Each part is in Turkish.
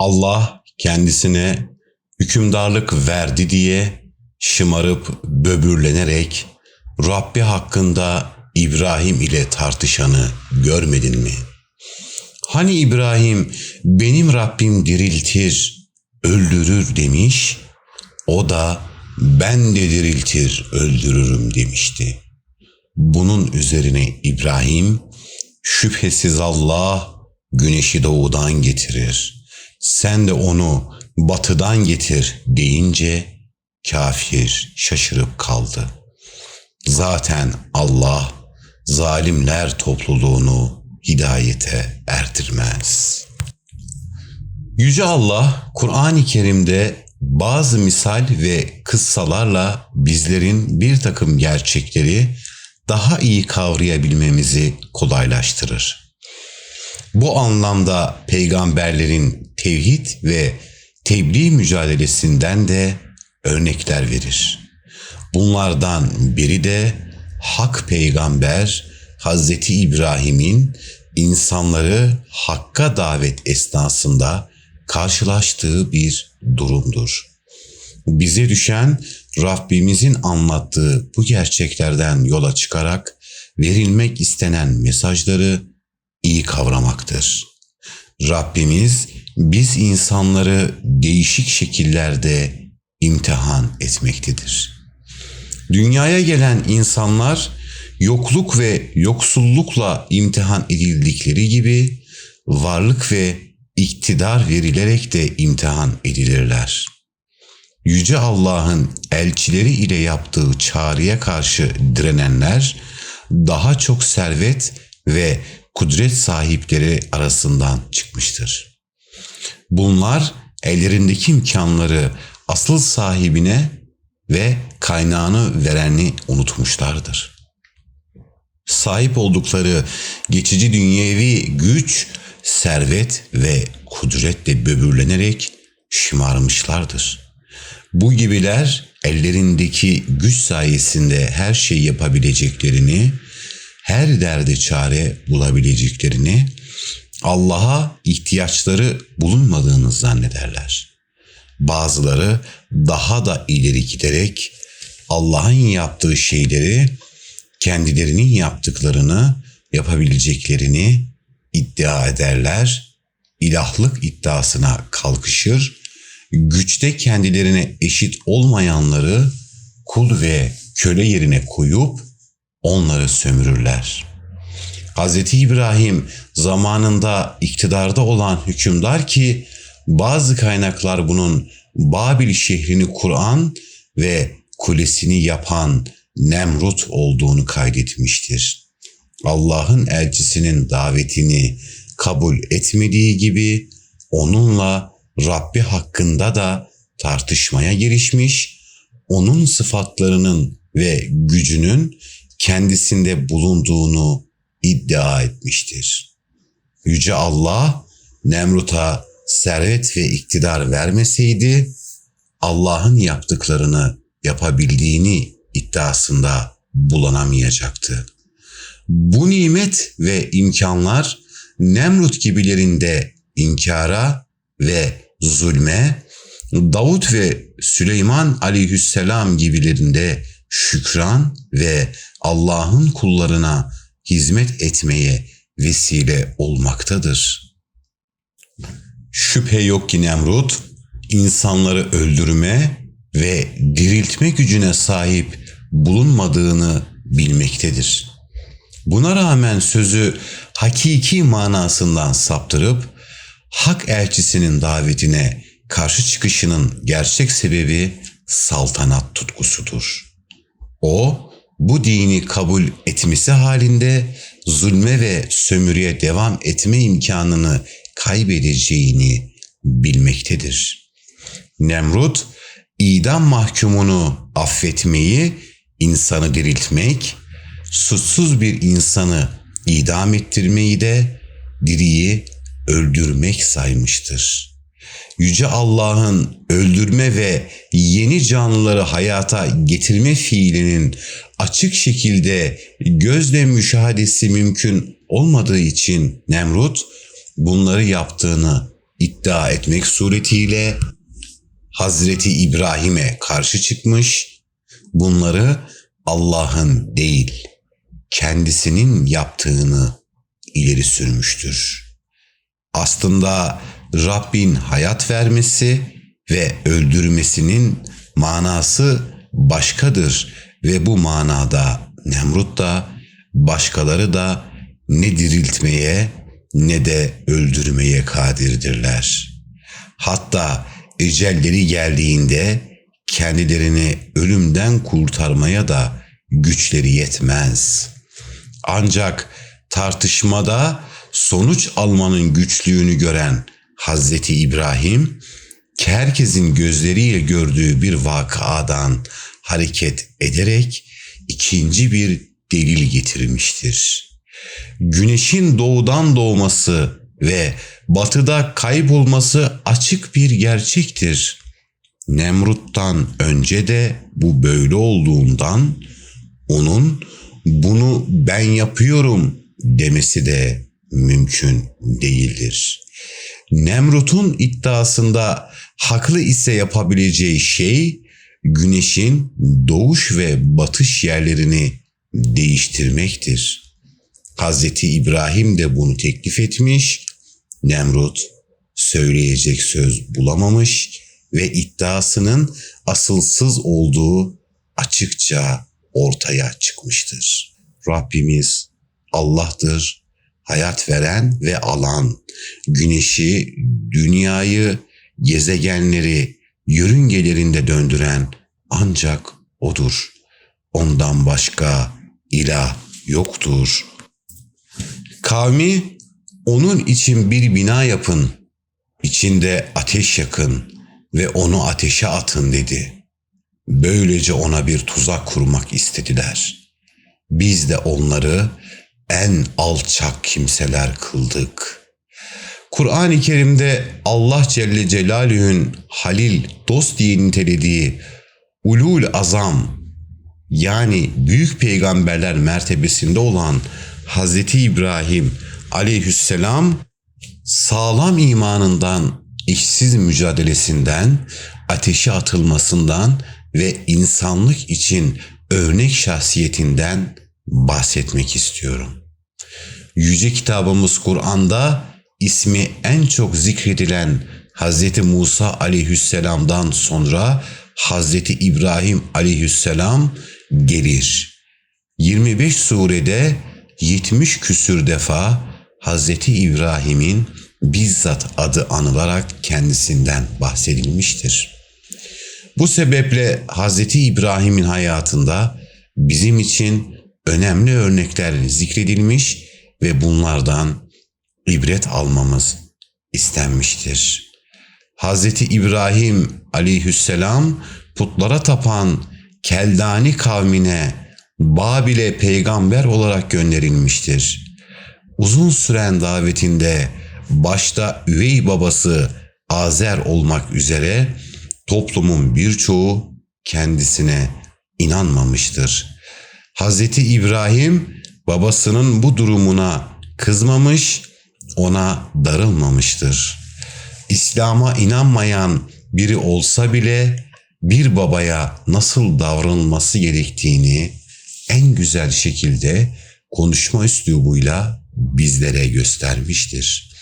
Allah kendisine hükümdarlık verdi diye şımarıp böbürlenerek Rabbi hakkında İbrahim ile tartışanı görmedin mi? Hani İbrahim benim Rabbim diriltir, öldürür demiş, o da ben de diriltir, öldürürüm demişti. Bunun üzerine İbrahim, şüphesiz Allah güneşi doğudan getirir. Sen de onu batıdan getir deyince kafir şaşırıp kaldı. Zaten Allah zalimler topluluğunu hidayete erdirmez. Yüce Allah Kur'an-ı Kerim'de bazı misal ve kıssalarla bizlerin bir takım gerçekleri daha iyi kavrayabilmemizi kolaylaştırır. Bu anlamda peygamberlerin tevhid ve tebliğ mücadelesinden de örnekler verir. Bunlardan biri de Hak Peygamber Hazreti İbrahim'in insanları hakka davet esnasında karşılaştığı bir durumdur. Bize düşen Rabbimizin anlattığı bu gerçeklerden yola çıkarak verilmek istenen mesajları iyi kavramaktır. Rabbimiz biz insanları değişik şekillerde imtihan etmektedir. Dünyaya gelen insanlar yokluk ve yoksullukla imtihan edildikleri gibi varlık ve iktidar verilerek de imtihan edilirler. Yüce Allah'ın elçileri ile yaptığı çağrıya karşı direnenler daha çok servet ve kudret sahipleri arasından çıkmıştır. Bunlar ellerindeki imkanları asıl sahibine ve kaynağını vereni unutmuşlardır. Sahip oldukları geçici dünyevi güç, servet ve kudretle böbürlenerek şımarmışlardır. Bu gibiler ellerindeki güç sayesinde her şeyi yapabileceklerini, her derde çare bulabileceklerini, Allah'a ihtiyaçları bulunmadığını zannederler. Bazıları daha da ileri giderek Allah'ın yaptığı şeyleri kendilerinin yaptıklarını yapabileceklerini iddia ederler. İlahlık iddiasına kalkışır. Güçte kendilerine eşit olmayanları kul ve köle yerine koyup onları sömürürler. Hz. İbrahim zamanında iktidarda olan hükümdar ki bazı kaynaklar bunun Babil şehrini kuran ve kulesini yapan Nemrut olduğunu kaydetmiştir. Allah'ın elçisinin davetini kabul etmediği gibi onunla Rabbi hakkında da tartışmaya girişmiş, onun sıfatlarının ve gücünün kendisinde bulunduğunu iddia etmiştir. Yüce Allah Nemrut'a servet ve iktidar vermeseydi Allah'ın yaptıklarını yapabildiğini iddiasında bulanamayacaktı. Bu nimet ve imkanlar Nemrut gibilerinde inkara ve zulme, Davut ve Süleyman aleyhisselam gibilerinde şükran ve Allah'ın kullarına hizmet etmeye vesile olmaktadır. Şüphe yok ki Nemrut, insanları öldürme ve diriltme gücüne sahip bulunmadığını bilmektedir. Buna rağmen sözü hakiki manasından saptırıp hak elçisinin davetine karşı çıkışının gerçek sebebi saltanat tutkusudur. O bu dini kabul etmesi halinde zulme ve sömürüye devam etme imkanını kaybedeceğini bilmektedir. Nemrut, idam mahkumunu affetmeyi, insanı diriltmek, suçsuz bir insanı idam ettirmeyi de diriyi öldürmek saymıştır. Yüce Allah'ın öldürme ve yeni canlıları hayata getirme fiilinin açık şekilde gözle müşahadesi mümkün olmadığı için Nemrut bunları yaptığını iddia etmek suretiyle Hazreti İbrahim'e karşı çıkmış, bunları Allah'ın değil, kendisinin yaptığını ileri sürmüştür. Aslında Rabbin hayat vermesi ve öldürmesinin manası başkadır ve bu manada Nemrut da başkaları da ne diriltmeye ne de öldürmeye kadirdirler. Hatta ecelleri geldiğinde kendilerini ölümden kurtarmaya da güçleri yetmez. Ancak tartışmada sonuç almanın güçlüğünü gören Hazreti İbrahim, herkesin gözleriyle gördüğü bir vakadan hareket ederek ikinci bir delil getirmiştir. Güneşin doğudan doğması ve batıda kaybolması açık bir gerçektir. Nemrut'tan önce de bu böyle olduğundan onun bunu ben yapıyorum demesi de mümkün değildir. Nemrut'un iddiasında haklı ise yapabileceği şey güneşin doğuş ve batış yerlerini değiştirmektir. Hazreti İbrahim de bunu teklif etmiş. Nemrut söyleyecek söz bulamamış ve iddiasının asılsız olduğu açıkça ortaya çıkmıştır. Rabbimiz Allah'tır, hayat veren ve alan, güneşi, dünyayı, gezegenleri yörüngelerinde döndüren ancak O'dur. Ondan başka ilah yoktur. Kavmi onun için bir bina yapın, içinde ateş yakın ve onu ateşe atın dedi. Böylece ona bir tuzak kurmak istediler. Biz de onları en alçak kimseler kıldık. Kur'an-ı Kerim'de Allah Celle Celaluhu'nun Halil, dost diye nitelediği ulul azam yani büyük peygamberler mertebesinde olan Hazreti İbrahim aleyhisselam sağlam imanından, işsiz mücadelesinden, ateşe atılmasından ve insanlık için örnek şahsiyetinden bahsetmek istiyorum. Yüce kitabımız Kur'an'da ismi en çok zikredilen Hz. Musa aleyhisselamdan sonra Hz. İbrahim aleyhisselam gelir. 25 surede 70 küsür defa Hz. İbrahim'in bizzat adı anılarak kendisinden bahsedilmiştir. Bu sebeple Hz. İbrahim'in hayatında bizim için önemli örnekler zikredilmiş ve bunlardan ibret almamız istenmiştir. Hz. İbrahim aleyhisselam putlara tapan Keldani kavmine Babil'e peygamber olarak gönderilmiştir. Uzun süren davetinde başta üvey babası Azer olmak üzere toplumun birçoğu kendisine inanmamıştır. Hz. İbrahim babasının bu durumuna kızmamış, ona darılmamıştır. İslam'a inanmayan biri olsa bile bir babaya nasıl davranılması gerektiğini en güzel şekilde konuşma üslubuyla bizlere göstermiştir.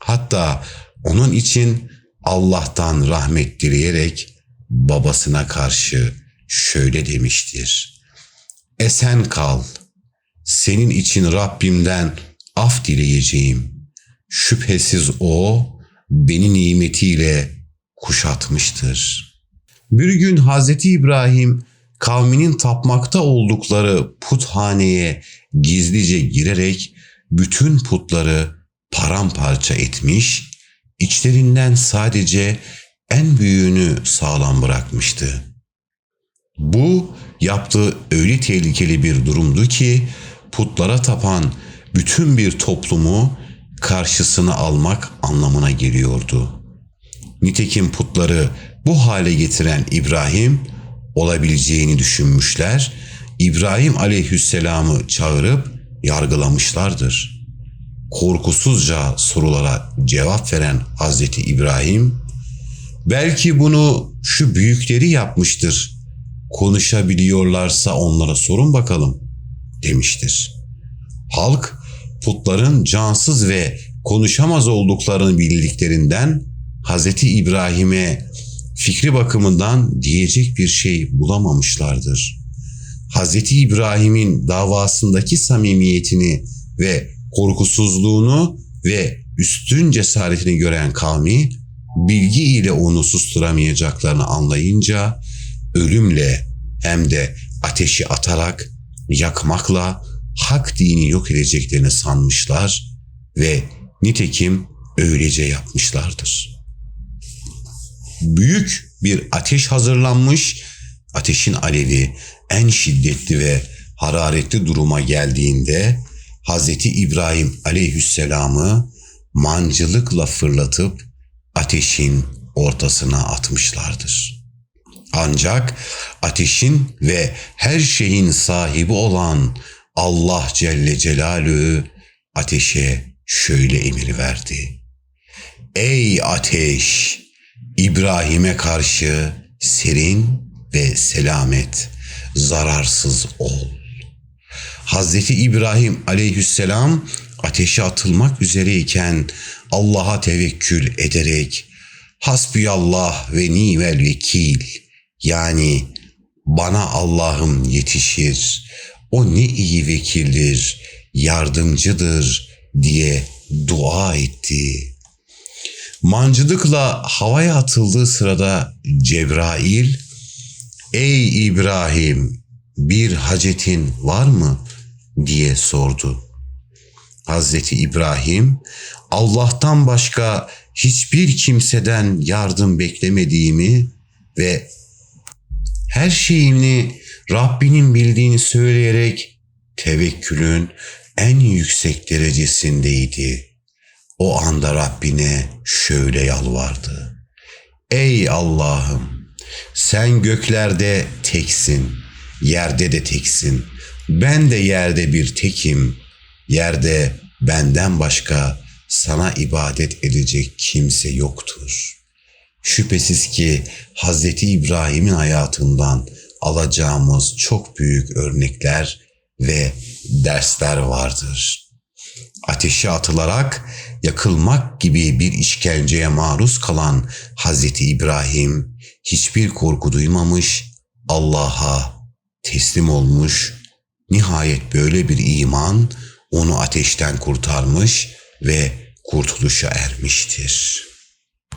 Hatta onun için Allah'tan rahmet dileyerek babasına karşı şöyle demiştir. Esen kal, senin için Rabbimden af dileyeceğim. Şüphesiz O beni nimetiyle kuşatmıştır. Bir gün Hazreti İbrahim kavminin tapmakta oldukları puthaneye gizlice girerek bütün putları paramparça etmiş, içlerinden sadece en büyüğünü sağlam bırakmıştı. Bu yaptığı öyle tehlikeli bir durumdu ki putlara tapan bütün bir toplumu karşısına almak anlamına geliyordu. Nitekim putları bu hale getiren İbrahim olabileceğini düşünmüşler. İbrahim aleyhisselamı çağırıp yargılamışlardır. korkusuzca sorulara cevap veren Hazreti İbrahim, belki bunu şu büyükleri yapmıştır. Konuşabiliyorlarsa onlara sorun bakalım demiştir. Halk putların cansız ve konuşamaz olduklarını bildiklerinden Hazreti İbrahim'e fikri bakımından diyecek bir şey bulamamışlardır. Hazreti İbrahim'in davasındaki samimiyetini ve korkusuzluğunu ve üstün cesaretini gören kavmi bilgi ile onu susturamayacaklarını anlayınca ölümle hem de ateşi atarak yakmakla hak dini yok edeceklerini sanmışlar ve nitekim öylece yapmışlardır. Büyük bir ateş hazırlanmış, ateşin alevi en şiddetli ve hararetli duruma geldiğinde Hazreti İbrahim aleyhisselamı mancılıkla fırlatıp ateşin ortasına atmışlardır. Ancak ateşin ve her şeyin sahibi olan Allah Celle Celaluhu ateşe şöyle emir verdi. Ey ateş! İbrahim'e karşı serin ve selamet, zararsız ol. Hazreti İbrahim aleyhisselam ateşe atılmak üzereyken Allah'a tevekkül ederek Hasbiyallah ve nivel vekil yani bana Allah'ım yetişir. O ne iyi vekildir, yardımcıdır diye dua etti. Mancılıkla havaya atıldığı sırada Cebrail, Ey İbrahim bir hacetin var mı? diye sordu. Hazreti İbrahim, Allah'tan başka hiçbir kimseden yardım beklemediğimi ve her şeyini Rabbinin bildiğini söyleyerek tevekkülün en yüksek derecesindeydi. O anda Rabbine şöyle yalvardı. Ey Allah'ım sen göklerde teksin, yerde de teksin. Ben de yerde bir tekim. Yerde benden başka sana ibadet edecek kimse yoktur. Şüphesiz ki Hazreti İbrahim'in hayatından alacağımız çok büyük örnekler ve dersler vardır. Ateşe atılarak yakılmak gibi bir işkenceye maruz kalan Hazreti İbrahim hiçbir korku duymamış, Allah'a teslim olmuş, nihayet böyle bir iman onu ateşten kurtarmış ve kurtuluşa ermiştir.''